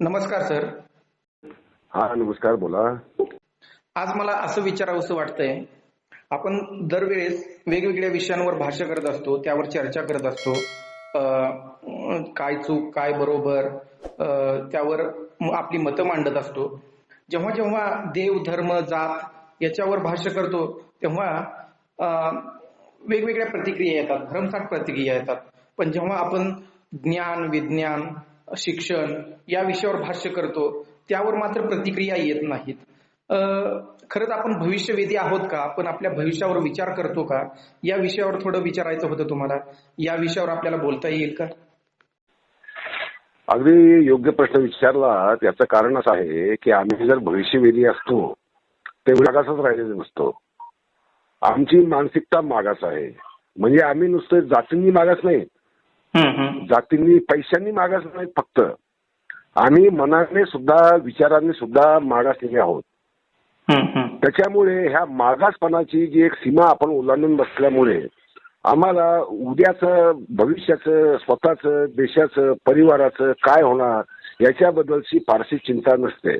नमस्कार सर. हा नमस्कार बोला. आज मला असं विचारावंसं वाटतंय आपण दरवेळेस वेगवेगळ्या विषयांवर भाष्य करत असतो त्यावर चर्चा करत असतो. काय चूक काय बरोबर त्यावर आपली मतं मांडत असतो. जेव्हा जेव्हा देव धर्म जात याच्यावर भाष्य करतो तेव्हा वेगवेगळ्या प्रतिक्रिया येतात भरमसाठ प्रतिक्रिया येतात. पण जेव्हा आपण ज्ञान विज्ञान शिक्षण या विषयावर भाष्य करतो त्यावर मात्र प्रतिक्रिया येत नाहीत. खरंच आपण भविष्यवेदी आहोत का? आपण आपल्या भविष्यावर विचार करतो का? या विषयावर थोडं विचारायचं होतं तुम्हाला. या विषयावर आपल्याला बोलता येईल का? अगदी योग्य प्रश्न विचारला त्याचं कारण असं आहे की आम्ही जर भविष्यवेदी असतो ते मागासच राहिलेलो नसतो. आमची मानसिकता मागास आहे. म्हणजे आम्ही नुसतं जातींनी मागास नाही जातींनी पैशांनी मागास नाही फक्त आम्ही मनाने सुद्धा विचारांनी सुद्धा मागासलेले आहोत. त्याच्यामुळे ह्या मागासपणाची जी एक सीमा आपण ओलांडून बसल्यामुळे आम्हाला उद्याचं भविष्याचं स्वतःचं देशाचं परिवाराचं काय होणार याच्याबद्दलची फारशी चिंता नसते.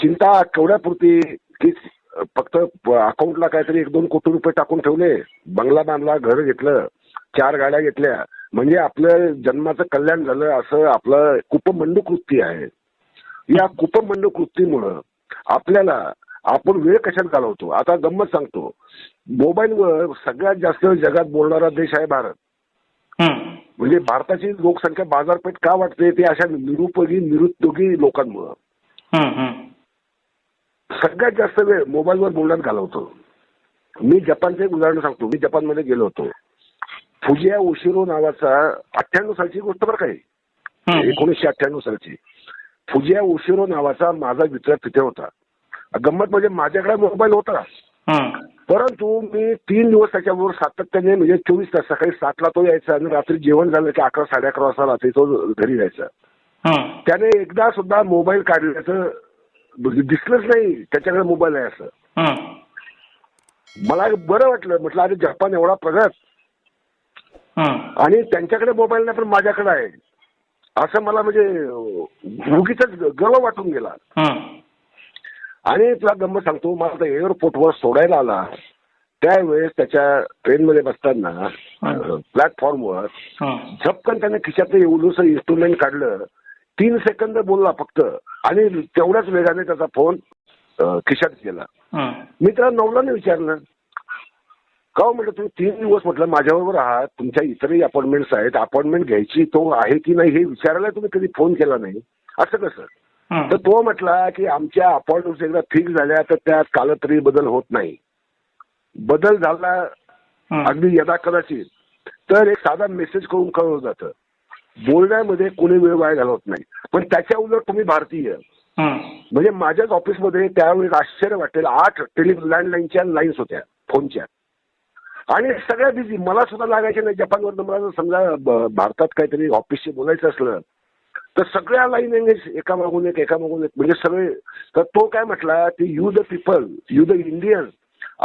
चिंता केवढ्यापुरती की फक्त अकाउंटला काहीतरी एक दोन कोटी रुपये टाकून ठेवले बंगला बांधला घर घेतलं चार गाड्या घेतल्या म्हणजे आपलं जन्माचं कल्याण झालं असं आपलं कुपमंडूक वृत्ती आहे. या कुपमंडूक वृत्तीमुळं आपल्याला आपण वेळ कशात घालवतो? आता गंमत सांगतो. मोबाईलवर सगळ्यात जास्त जगात बोलणारा देश आहे भारत. म्हणजे भारताची लोकसंख्या बाजारपेठ का वाटते ते अशा निरुपयोगी निरुद्योगी लोकांमुळं. सगळ्यात जास्त वेळ मोबाईलवर बोलण्यात घालवतो. मी जपानचं एक उदाहरण सांगतो. मी जपानमध्ये गेलो होतो. फुजिया ओशिरो नावाचा अठ्ठ्याण्णव सालची गोष्ट बरं हम्म. एकोणीसशे अठ्ठ्याण्णव सालची फुजिया ओशिरो नावाचा माझा मित्र तिथे होता गंमत म्हणजे माझ्याकडे मोबाईल होता. परंतु मी तीन दिवस त्याच्याबरोबर सातत्याने म्हणजे चोवीस तास सकाळी सातला तो यायचा आणि रात्री जेवण झालं की अकरा साडे अकरा वाजता रात्री तो घरी जायचा. त्याने एकदा सुद्धा मोबाईल काढल्याचं दिसलंच नाही त्याच्याकडे मोबाईल आहे असं. मला बरं वाटलं म्हटलं अरे जपान एवढा प्रगत. आणि त्यांच्याकडे मोबाईल नाही पण माझ्याकडे आहे. असं मला म्हणजे उगीच गर्व वाटून गेला. आणि तुला गंमत सांगतो मला एअरपोर्टवर सोडायला आला. त्यावेळेस त्याच्या ट्रेनमध्ये बसताना प्लॅटफॉर्मवर. झपकन त्याने खिशातलं एवढंसं इन्स्ट्रुमेंट काढलं. तीन सेकंद बोलला फक्त. आणि तेवढ्याच वेगाने त्याचा फोन खिशात गेला. मी त्याला नवलाने विचारलं का हो म्हटलं तुम्ही तीन दिवस म्हटलं माझ्याबरोबर आहात तुमच्या इतरही अपॉइंटमेंट्स आहेत अपॉइंटमेंट घ्यायची तो आहे की नाही हे विचारायला तुम्ही कधी फोन केला नाही. असं कसं. तर तो म्हटला की आमच्या अपॉइंटमेंट्स एकदा फिक्स झाल्या तर त्यात कालत्री बदल होत नाही. बदल झाला. अगदी यदा कदाचित. तर एक साधा मेसेज करून कळवलं जातं. बोलण्यामध्ये कोणी वेळ वाया घालवत नाही. पण त्याच्या उलट तुम्ही भारतीय. म्हणजे माझ्याच ऑफिसमध्ये त्यावेळी आश्चर्य वाटेल. आठ टेली लँडलाईनच्या लाईन्स होत्या फोनच्या. आणि सगळ्या बिझी मला सुद्धा लागायच्या नाही. जपानवर मला समजा भारतात काहीतरी ऑफिसशी बोलायचं असलं तर सगळ्या लाईन एंगेज एका मागून एक एका मागून एक. म्हणजे सगळे तर तो काय म्हटला की you the people you the Indian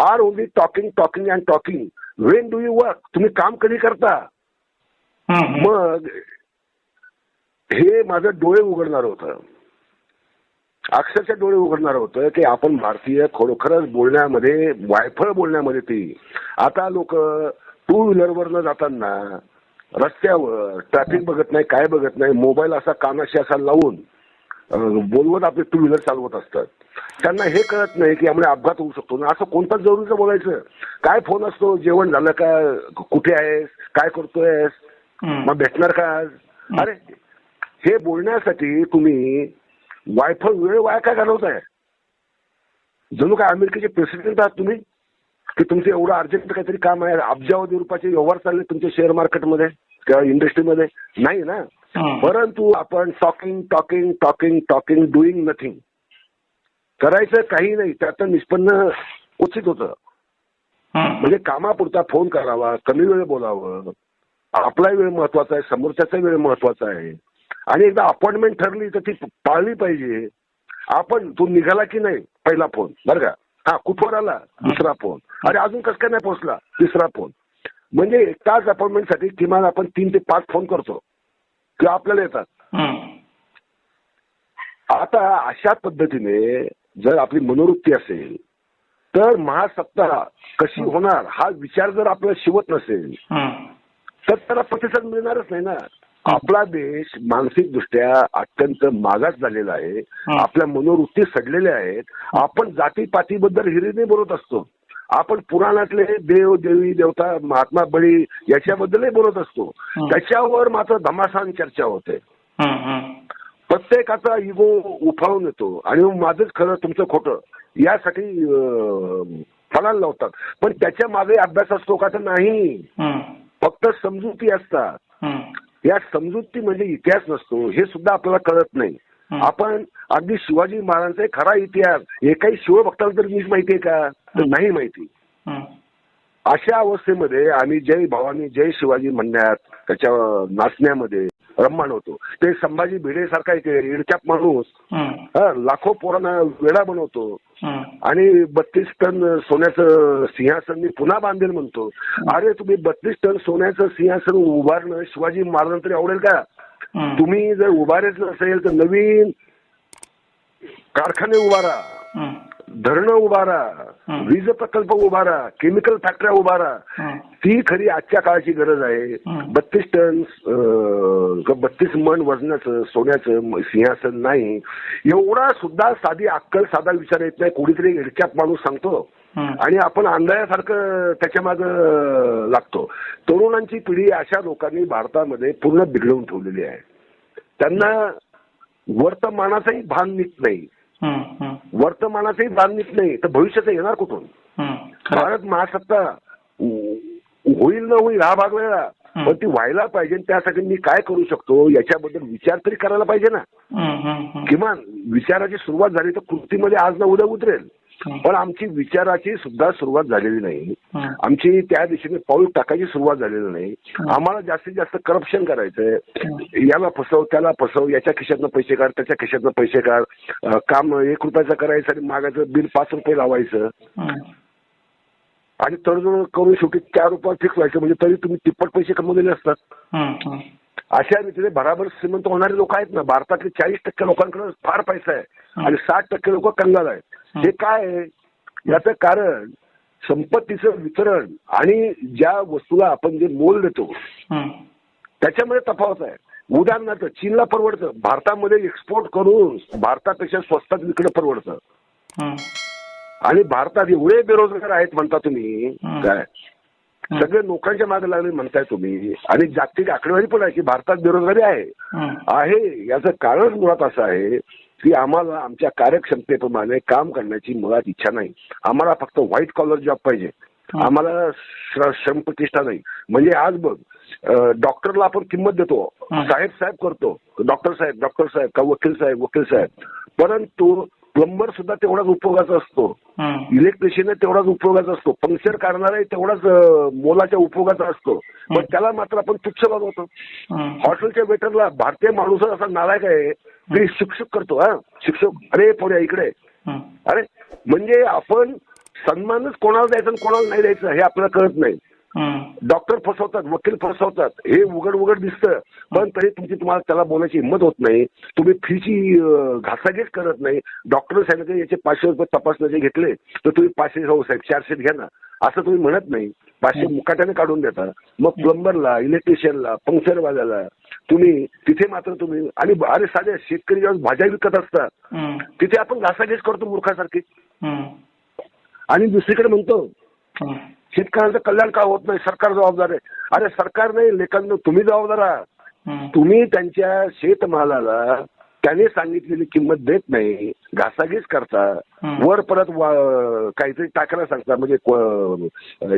are only talking talking and talking when do you work तुम्ही काम कधी करता. मग हे माझं डोळे उघडणार होतं. अक्षरशः डोळे उघडणार होतं की आपण भारतीय खरोखरच बोलण्यामध्ये वायफळ बोलण्यामध्ये ती. आता लोक टू व्हीलरवर न जाताना रस्त्यावर ट्रॅफिक बघत नाही काय बघत नाही मोबाईल असा कानाशी असा लावून बोलवत आपले टू व्हीलर चालवत असतात. त्यांना हे कळत नाही की यामुळे अपघात होऊ शकतो. ना असं कोणतं जरुरीचं बोलायचं? काय फोन असतो? जेवण झालं का? कुठे आहेस? काय करतोयस. मग भेटणार का आज? अरे हे बोलण्यासाठी तुम्ही वायफळ वेळ वाया काय घालवताय जणू काय अमेरिकेचे प्रेसिडेंट आहात तुम्ही? की तुमचं एवढं अर्जंट काहीतरी काम आहे? अब्जावधी रुपयाचे व्यवहार चालले तुमच्या शेअर मार्केटमध्ये किंवा इंडस्ट्रीमध्ये नाही ना. परंतु आपण talking talking talking talking doing nothing करायचं काही नाही. त्याचं निष्पन्न उचित होतं. म्हणजे कामापुरता फोन करावा कमी वेळ बोलावं. आपला वेळ महत्त्वाचा आहे समोरच्याचा वेळ महत्त्वाचा आहे. आणि एकदा अपॉइंटमेंट ठरली तर ती पाळली पाहिजे. आपण तू निघाला की नाही? पहिला फोन. बरं का? हा कुठवर आला? दुसरा फोन. अरे अजून कसं काय नाही पोहोचला? तिसरा फोन. म्हणजे एक तास अपॉइंटमेंटसाठी किमान आपण तीन ते पाच फोन करतो. किंवा आपल्याला येतात. आता अशा पद्धतीने जर आपली मनोवृत्ती असेल तर महासत्ता कशी होणार हा विचार जर आपल्याला शिवत नसेल. तर त्याला प्रतिसाद मिळणारच नाही ना. आपला देश मानसिक दृष्ट्या अत्यंत मागास झालेला आहे. आपल्या मनोवृत्ती सडलेल्या आहेत. आपण जातीपातीबद्दल हिरीने बोलत असतो. आपण पुराणातले देव देवी देवता महात्मा बळी याच्याबद्दलही बोलत असतो. त्याच्यावर मात्र धमासान चर्चा होते. प्रत्येकाचा इगो उफाळून येतो. आणि माझंच खरं तुमचं खोटं यासाठी फळायला लावतात. पण त्याच्यामागे अभ्यास असतो का तर नाही. फक्त समजुती असतात. या समजुती म्हणजे इतिहास नसतो हे सुद्धा आपल्याला कळत नाही. आपण अगदी शिवाजी महाराजांचा खरा इतिहास एकाही शिवभक्ताला तर नीट माहितीये का तर नाही माहिती. अशा अवस्थेमध्ये आम्ही जय भवानी जय शिवाजी म्हणण्यात त्याच्या नाचण्यामध्ये रम्मान होतो ते संभाजी भिडेसारखा एक इडच्याप माणूस. हा, लाखो पोरांना वेळा बनवतो. आणि बत्तीस टन सोन्याचं सिंहासन मी पुन्हा बांधेल म्हणतो अरे तुम्ही बत्तीस टन सोन्याचं सिंहासन उभारणं शिवाजी महाराजांना तरी आवडेल का. तुम्ही जर उभारायच नसेल तर नवीन कारखाने उभारा. धरणं उभारा. वीज प्रकल्प उभारा केमिकल फॅक्टऱ्या उभारा. ती खरी आजच्या काळाची गरज आहे. बत्तीस टन बत्तीस मन वजनाचं सोन्याचं सिंहासन नाही एवढा सुद्धा साधी अक्कल साधा विचार येत नाही कोणीतरी इडक्यात माणूस सांगतो. आणि आपण आंधळ्यासारखं त्याच्या माग लागतो तरुणांची पिढी अशा लोकांनी भारतामध्ये पूर्ण बिघडवून ठेवलेली आहे त्यांना वर्तमानाचंही भान निघत नाही. वर्तमानाचंही भान निघत नाही तर भविष्याचं येणार कुठून. भारत महासत्ता होईल न होईल हा भाग वेगळा. पण ती व्हायला पाहिजे त्यासाठी मी काय करू शकतो याच्याबद्दल विचार तरी करायला पाहिजे ना. किमान विचाराची सुरुवात झाली तर कृतीमध्ये आज ना उद्या उतरेल. पण आमची विचाराची सुद्धा सुरुवात झालेली नाही. आमची त्या दिशेने पाऊल टाकायची सुरुवात झालेली नाही. आम्हाला जास्तीत जास्त करप्शन करायचंय. याला फसव त्याला फसव याच्या खिशातनं पैसे काढ त्याच्या खिशातनं पैसे काढ. काम एक रुपयाचं करायचं आणि मागायचं बिल पाच रुपये लावायचं. आणि तडजोड करून शेवटी चार रुपये फिक्स व्हायचं. म्हणजे तरी तुम्ही तिप्पट पैसे कमवलेले असतात. अशा रीतीने भराभर श्रीमंत होणारे लोक आहेत ना. भारतातले चाळीस टक्के लोकांकडे फार पैसा आहे. आणि साठ टक्के लोक कंगाल आहेत. हे काय आहे? याचं कारण संपत्तीचं वितरण आणि ज्या वस्तूला आपण जे मोल देतो. त्याच्यामध्ये तफावत आहे. उदाहरणार्थ चीनला परवडतं. भारतामध्ये एक्सपोर्ट करून भारतापेक्षा स्वस्तात विकणं परवडतं. आणि भारतात एवढे बेरोजगार आहेत म्हणता तुम्ही. काय? सगळे लोकांच्या मागे लागले म्हणताय तुम्ही. आणि जागतिक आकडेवारी पण आहे की भारतात बेरोजगारी आहे. आहे. याचं कारण मुळात असं आहे की आम्हाला आमच्या कार्यक्षमतेप्रमाणे काम करण्याची मुळात इच्छा नाही. आम्हाला फक्त व्हाईट कॉलर जॉब पाहिजे. आम्हाला श्र- श्रमप्रतिष्ठा नाही. म्हणजे आज बघ डॉक्टरला आपण किंमत देतो. साहेब साहेब करतो. डॉक्टर साहेब डॉक्टर साहेब का वकील साहेब वकील साहेब. परंतु प्लंबर सुद्धा तेवढाच उपयोगाचा असतो. इलेक्ट्रिशियन तेवढाच उपयोगाचा असतो पंक्चर करणारा तेवढाच मोलाच्या उपयोगाचा असतो पण त्याला मात्र आपण तुच्छ बघवतो. हॉटेलच्या वेटरला भारतीय माणूस असा नालायक आहे की शिक्षक करतो हा शिक्षक अरे पोऱ्या इकडे. अरे म्हणजे आपण सन्मानच कोणाला द्यायचा आणि कोणाला नाही द्यायचं हे आपल्याला कळत नाही. डॉक्टर फसवतात वकील फसवतात हे उघड उघड दिसतं. पण तरी तुमची तुम्हाला त्याला बोलायची हिंमत होत नाही. तुम्ही फीची अं, घासाघीस करत नाही. डॉक्टर सांगितलं याचे पाचशे रुपये तपासण्याचे घेतले तर तुम्ही पाचशे हो साहेब चारशे घ्या ना. असं तुम्ही म्हणत नाही. पाचशे मुकाट्याने काढून देता. मग प्लंबरला इलेक्ट्रिशियनला पंक्चरवाल्याला तुम्ही तिथे मात्र तुम्ही आणि अरे साध्या शेतकरी जेव्हा भाज्या विकत असतात. तिथे आपण घासाघीस करतो मूर्खासारखी. आणि दुसरीकडे म्हणतो. शेतकऱ्यांचं कल्याण का होत नाही सरकार जबाबदार आहे अरे सरकार नाही लेखांनो तुम्ही जबाबदार आहात. तुम्ही त्यांच्या शेतमालाला त्याने सांगितलेली किंमत देत नाही घासाघीस करता. वर परत काहीतरी टाकायला सांगता म्हणजे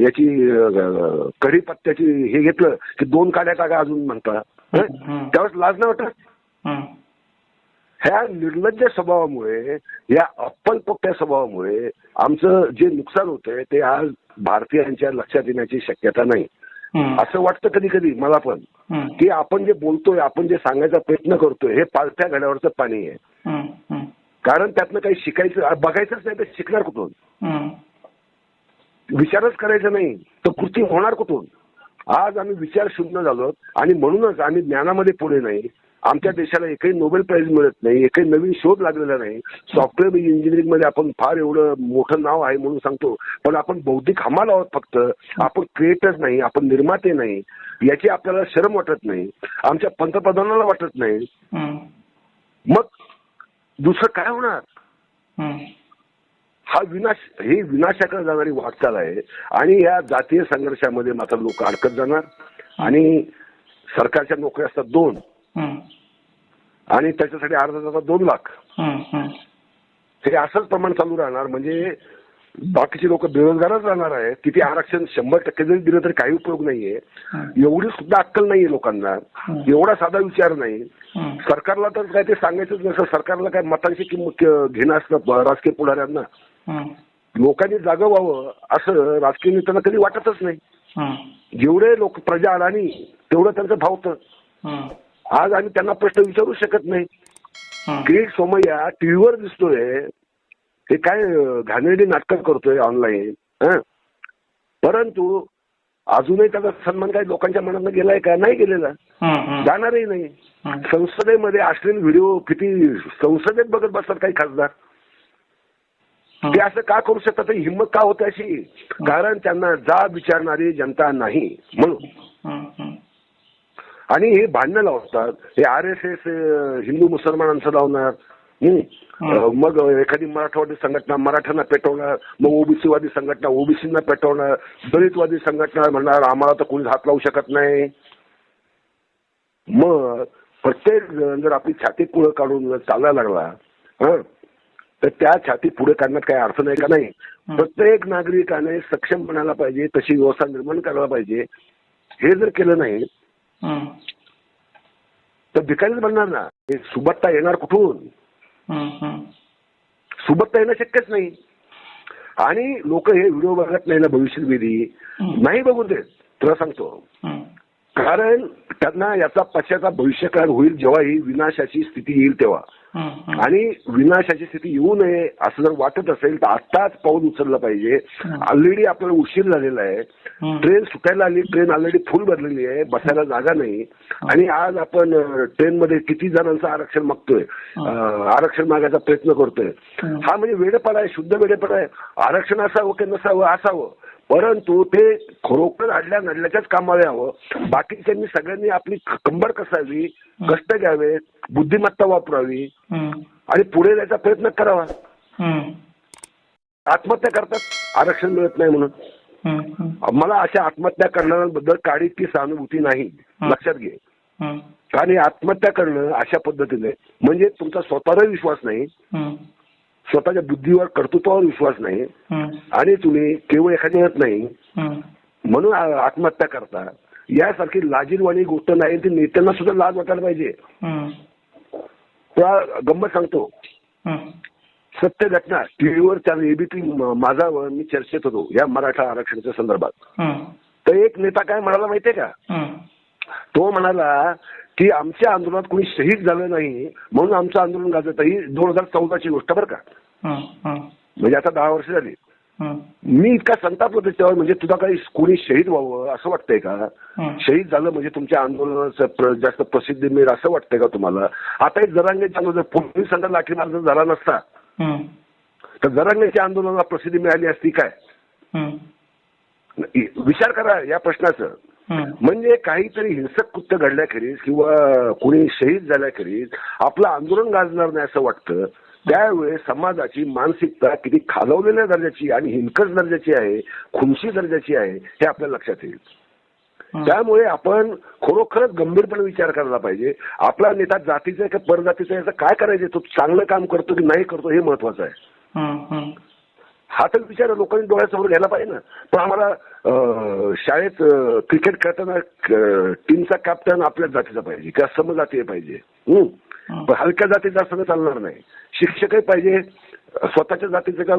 याची अं, कढीपत्त्याची हे घेतलं की दोन काड्या टाका अजून म्हणता. त्यावेळेस लाज नाही वाटत. ह्या निर्लज्ज स्वभावामुळे या अप्पलपोट्या स्वभावामुळे आमचं जे नुकसान होतंय ते आज भारतीयांच्या लक्षात येण्याची शक्यता नाही. असं वाटतं कधी कधी मला पण. की आपण जे बोलतोय आपण जे सांगायचा प्रयत्न करतोय हे पालथ्या घड्यावरचं पाणी आहे. कारण त्यातनं काही शिकायचं बघायचंच नाही तर शिकणार कुठून. विचारच करायचा नाही तर कृती होणार कुठून आज आम्ही विचार शून्य झालो आणि म्हणूनच आम्ही ज्ञानामध्ये पुढे नाही आमच्या देशाला एकही नोबेल प्राइज मिळत नाही एकही नवीन शोध लागलेला नाही. सॉफ्टवेअर इंजिनिअरिंगमध्ये आपण फार एवढं मोठं नाव आहे म्हणून सांगतो पण आपण बौद्धिक हमाल आहोत फक्त. आपण क्रिएटर्स नाही आपण निर्माते नाही. याची आपल्याला शरम वाटत नाही. आमच्या पंतप्रधानाला वाटत नाही. मग दुसरं काय होणार? हा विनाश ही विनाशाकडे जाणारी वाटचाल आहे. आणि या जातीय संघर्षामध्ये मात्र लोक अडकत जाणार. आणि सरकारच्या नोकऱ्या असतात दोन. आणि त्याच्यासाठी अर्धा जातात दोन लाख. हे असंच प्रमाण चालू राहणार. म्हणजे बाकीचे लोक बेरोजगारच राहणार आहेत. किती आरक्षण शंभर टक्के जरी दिलं तरी काही उपयोग नाहीये. एवढी सुद्धा अक्कल नाहीये लोकांना. एवढा साधा विचार नाही. सरकारला तर काय ते सांगायचंच नसतं सरकारला काय मतांची किंमत घेणं असतं राजकीय पुढाऱ्यांना. लोकांनी जागं व्हावं असं राजकीय नेत्यांना कधी वाटतच नाही. जेवढे लोक प्रजा अडाणी तेवढं त्यांचं भावतं आज आम्ही त्यांना प्रश्न विचारू शकत नाही. किरीट सोमय्या टीव्हीवर दिसतोय हे काय घाणेरडी नाटकं करतोय ऑनलाईन परंतु अजूनही त्याचा सन्मान काही लोकांच्या मनात गेलाय का? नाही गेलेला. जाणारही नाही. संसदेमध्ये अश्लील व्हिडिओ किती संसदेत बघत बसतात काही खासदार? ते असं का करू शकतात? हिंमत का होते अशी? कारण त्यांना जा विचारणारी जनता नाही म्हणून. आणि हे भांडणं लावतात. हे आर एस एस हिंदू मुसलमानांचं लावणार. मग एखादी मराठवाडी संघटना मराठ्यांना पेटवणार मग ओबीसीवादी संघटना ओबीसींना पेटवणार दलितवादी संघटना म्हणणार आम्हाला तर कोणी हात लावू शकत नाही. मग प्रत्येक जण जर आपली छाती पुढे काढून जर चालायला लागला हं, तर त्या छाती पुढे काढण्यात काही अर्थ नाही का नाही? प्रत्येक नागरिकाने सक्षम बनायला पाहिजे तशी व्यवस्था निर्माण करायला पाहिजे. हे जर केलं नाही तर भिकारीच बनणार ना हे सुबत्ता येणार कुठून? हम्म, हम्म. सुबत्ता येणं शक्यच नाही. आणि लोक हे व्हिडिओ बघत नाही ना भविष्यवेधी नाही बघून देत तुला सांगतो. कारण त्यांना याचा पश्चाताप भविष्यकाळ होईल जेव्हा ही विनाशाची स्थिती येईल तेव्हा. आणि विनाशाची स्थिती येऊ नये असं जर वाटत असेल तर आत्ताच पाऊल उचललं पाहिजे. ऑलरेडी आपल्याला उशीर झालेला आहे. ट्रेन सुटायला आली ट्रेन ऑलरेडी फुल भरलेली आहे. बसायला जागा नाही. आणि आज आपण ट्रेन मध्ये किती जणांचं आरक्षण मागतोय आरक्षण मागायचा प्रयत्न करतोय. हा म्हणजे वेडेपणा आहे शुद्ध वेडेपणा आहे. आरक्षण असावं की नसावं असावं. परंतु ते खरोखर अडल्या नडल्याच्याच कामाला यावं. बाकीच्यांनी सगळ्यांनी आपली कंबर कसावी कष्ट घ्यावे बुद्धिमत्ता वापरावी आणि पुढे जायचा प्रयत्न करावा. आत्महत्या करतात आरक्षण मिळत नाही म्हणून. मला अशा आत्महत्या करणाऱ्यांबद्दल काडीची सहानुभूती नाही लक्षात घे. आणि आत्महत्या करणं अशा पद्धतीने म्हणजे तुमचा स्वतःवर विश्वास नाही. स्वतःच्या बुद्धीवर कर्तृत्वावर विश्वास नाही. आणि तुम्ही केवळ एखादी येत नाही. म्हणून आत्महत्या करता. यासारखी लाजीरवाणी गोष्ट नाही ती नेत्यांना सुद्धा लाज वाटायला पाहिजे. तुला गंमत सांगतो. सत्य घटना टीव्हीवर त्या एबीपी माझावर मी चर्चेत होतो या मराठा आरक्षणाच्या संदर्भात. तर एक नेता काय म्हणाला माहितीये का. तो म्हणाला की आमच्या आंदोलनात कोणी शहीद झालं नाही म्हणून आमचं आंदोलन गाजत ही दोन हजार चौदाची गोष्ट बरं का? म्हणजे आता दहा वर्ष झाली. मी इतका संतापलो त्याच्यावर म्हणजे तुला काही कोणी शहीद व्हावं असं वाटतंय का. शहीद झालं म्हणजे तुमच्या आंदोलनाचं जास्त प्रसिद्धी मिळेल असं वाटतंय का तुम्हाला? आता एक जरांगेच्या आंदोलन जर पोलिसांचा लाठीमार झाला नसता. तर जरांगेच्या आंदोलनाला प्रसिद्धी मिळाली असती काय? विचार करा या प्रश्नाचं. म्हणजे काहीतरी हिंसक कृत्य घडल्याखेरीज किंवा कोणी शहीद झाल्याखेरीज आपलं आंदोलन गाजणार नाही असं वाटतं. त्यावेळेस समाजाची मानसिकता किती खालवलेल्या दर्जाची आणि हिंकस दर्जाची आहे खुमशी दर्जाची आहे हे आपल्याला लक्षात येईल. त्यामुळे आपण खरोखरच गंभीरपणे विचार करायला पाहिजे. आपला नेता जातीचा आहे का परजातीचा आहे याचं काय करायचं? तो चांगलं काम करतो की नाही करतो हे महत्वाचं आहे. हा तर विचार लोकांनी डोळ्यासमोर घ्यायला पाहिजे ना. पण आम्हाला शाळेत क्रिकेट खेळताना टीमचा कॅप्टन आपल्याच जातीचा पाहिजे किंवा समजातीय पाहिजे? पण हलक्या जातीचा असं चालणार नाही. शिक्षकही पाहिजे स्वतःच्या जातीचं का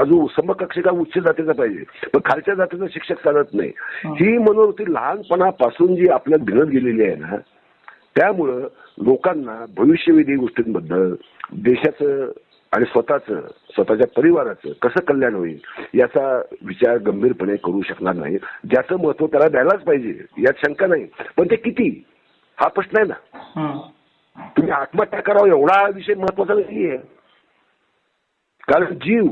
अजून समकक्ष का उच्च जातीचा पाहिजे. पण खालच्या जातीचं शिक्षक चालत नाही. ही मनोवृत्ती लहानपणापासून जी आपल्यात भिनत गेलेली आहे ना त्यामुळं लोकांना भविष्यवेधी गोष्टींबद्दल देशाचं आणि स्वतःचं स्वतःच्या परिवाराचं कसं कल्याण होईल याचा विचार गंभीरपणे करू शकणार नाही. ज्याचं महत्त्व त्याला द्यायलाच पाहिजे यात शंका नाही. पण ते किती? हा प्रश्न आहे ना. तुम्ही आत्महत्या करावं एवढा हा विषय महत्त्वाचा नाहीये. कारण जीव.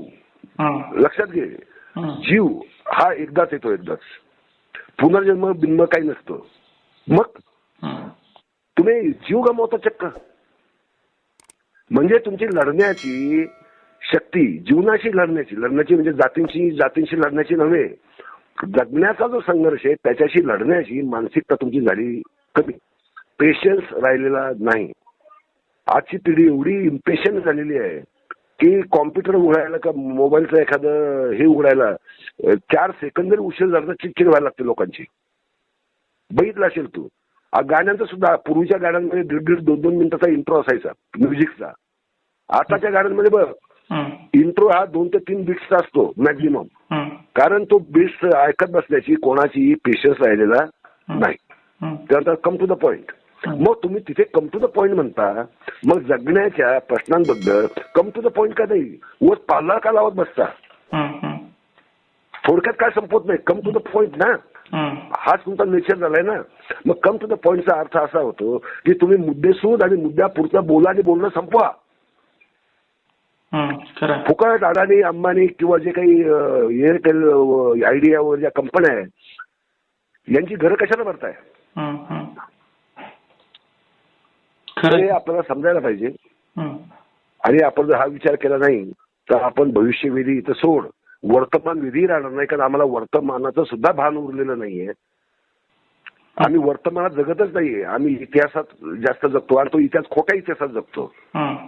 लक्षात घे. जीव हा एकदाच येतो एकदाच. पुनर्जन्म बिन्म काही नसतं. मग. तुम्ही जीव गमावता चक्क. म्हणजे तुमची लढण्याची शक्ती जीवनाशी लढण्याची लढण्याची म्हणजे जातींशी जातींशी लढण्याची नव्हे. जगण्याचा जो संघर्ष आहे त्याच्याशी लढण्याची मानसिकता तुमची झाली कमी. पेशन्स राहिलेला नाही. आजची पिढी एवढी इम्पेशन्स झालेली आहे की कॉम्प्युटर उघडायला का मोबाईलचं एखादं हे उघडायला चार सेकंद जरी उशीर झाला तर चिडचिड व्हायला लागते लोकांची. बघितलं असेल तू. आ, गाण्यांचं सुद्धा पूर्वीच्या गाण्यांमध्ये दीड दीड दोन दोन मिनिटाचा इंट्रो असायचा म्युझिकचा आताच्या गाण्यांमध्ये बघ. इंट्रो हा दोन ते तीन बिट्सचा असतो मॅक्झिमम. कारण तो बिट्स ऐकत बसण्याची कोणाची पेशन्स राहिलेला नाही. त्यानंतर कम टू द पॉइंट मग तुम्ही तिथे कम टू द पॉइंट म्हणता मग जगण्याच्या प्रश्नांबद्दल कम टू द पॉइंट का नाही वर पाल्ला का लावत बसता. थोडक्यात काय संपवत नाही कम टू द पॉइंट ना. हाच तुमचा नेचर झालाय ना मग कम टू द पॉइंटचा अर्थ असा होतो की तुम्ही मुद्देसूद आणि मुद्द्यापुरतं बोला आणि बोलणं संपवा. फुकट अडाणी अंबानी किंवा जे काही एअरटेल अं, आयडिया वगैरे ज्या कंपन्या आहेत यांची घरं कशाला भरताय? हे. आपल्याला समजायला पाहिजे. आणि आपण जर हा विचार केला नाही तर आपण भविष्यविधी इथं सोड. वर्तमान विधी राहणार नाही कारण आम्हाला वर्तमानाचं सुद्धा भान उरलेलं नाहीये. आम्ही वर्तमानात जगतच नाहीये आम्ही इतिहासात जास्त जगतो आणि तो इतिहास खोट्या इतिहासात जगतो.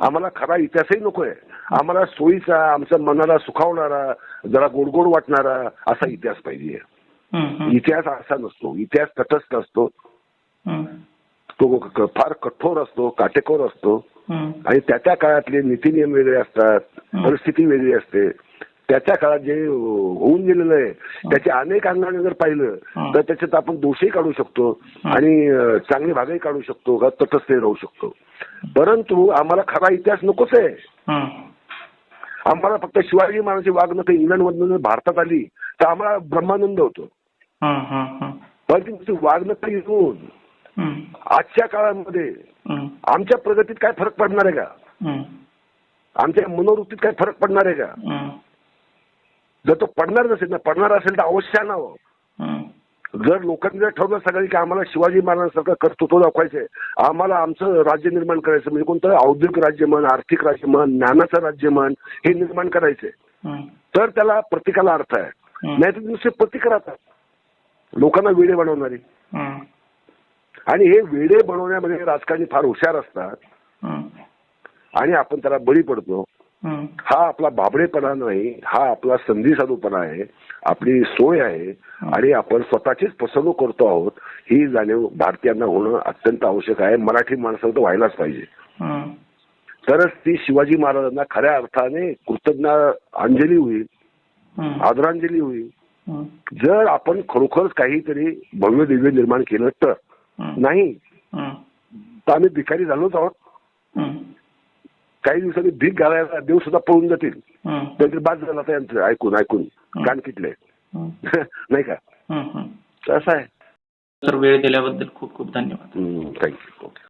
आम्हाला खरा इतिहासही नकोय आम्हाला सोयीचा आमच्या मनाला सुखावणारा जरा गोडगोड वाटणारा असा इतिहास पाहिजे. इतिहास असा नसतो इतिहास तटस्थ असतो. तो फार कठोर असतो काटेकोर असतो. आणि त्या त्या काळातले नीतीनियम वेगळे असतात. परिस्थिती वेगळी असते त्या त्या काळात जे होऊन गेलेलं आहे त्याचे अनेक अंगाने जर पाहिलं. तर त्याच्यात आपण दोषही काढू शकतो. आणि चांगले भागही काढू शकतो का तटस्थही राहू शकतो परंतु आम्हाला खरा इतिहास नकोच आहे. आम्हाला फक्त शिवाजी महाराजांची वागणूक इंग्लंडमधून जर भारतात आली तर आम्हाला ब्रह्मानंद होतो हम्म. हम्म. हम्म. पण ती वागणूक येऊन. आजच्या काळामध्ये. आमच्या प्रगतीत काय फरक पडणार आहे का. आमच्या मनोवृत्तीत काय फरक पडणार आहे का. जर तो पडणार नसेल ना पडणार असेल तर अवश्य आणावं. जर लोकांनी जर ठरवलं सगळं की आम्हाला शिवाजी महाराजांसारखं कर्तृत्व दाखवायचंय आम्हाला आमचं राज्य निर्माण करायचं म्हणजे कोणतं औद्योगिक राज्य म्हण आर्थिक राज्य म्हण ज्ञानाचं राज्य म्हण हे निर्माण करायचंय. तर त्याला प्रतीकाला अर्थ आहे. नाही तर नुसते प्रतीक राहतात लोकांना वेडे बनवणारी. आणि हे वेडे बनवण्यामध्ये राजकारणी फार हुशार असतात. आणि आपण त्याला बळी पडतो. हा आपला बाबडेपणा नाही हा आपला संधी साधूपणा आहे आपली सोय आहे आणि आपण स्वतःचीच फसवणूक करतो आहोत ही जाणीव भारतीयांना होणं अत्यंत आवश्यक आहे मराठी माणसाला तर व्हायलाच पाहिजे. तरच ती शिवाजी महाराजांना खऱ्या अर्थाने कृतज्ञ अंजली होईल. आदरांजली होईल. जर आपण खरोखरच काहीतरी भव्य दिव्य निर्माण केलं तर. नाही. तर आम्ही भिकारी झालोच आहोत. काही दिवसांनी भीक घालायला देव सुद्धा पळून जातील. काहीतरी बाद झाला त्यांचं ऐकून ऐकून. कान किटले. नाही का? असं आहे. तर वेळ दिल्याबद्दल खूप खूप धन्यवाद. Thank you okay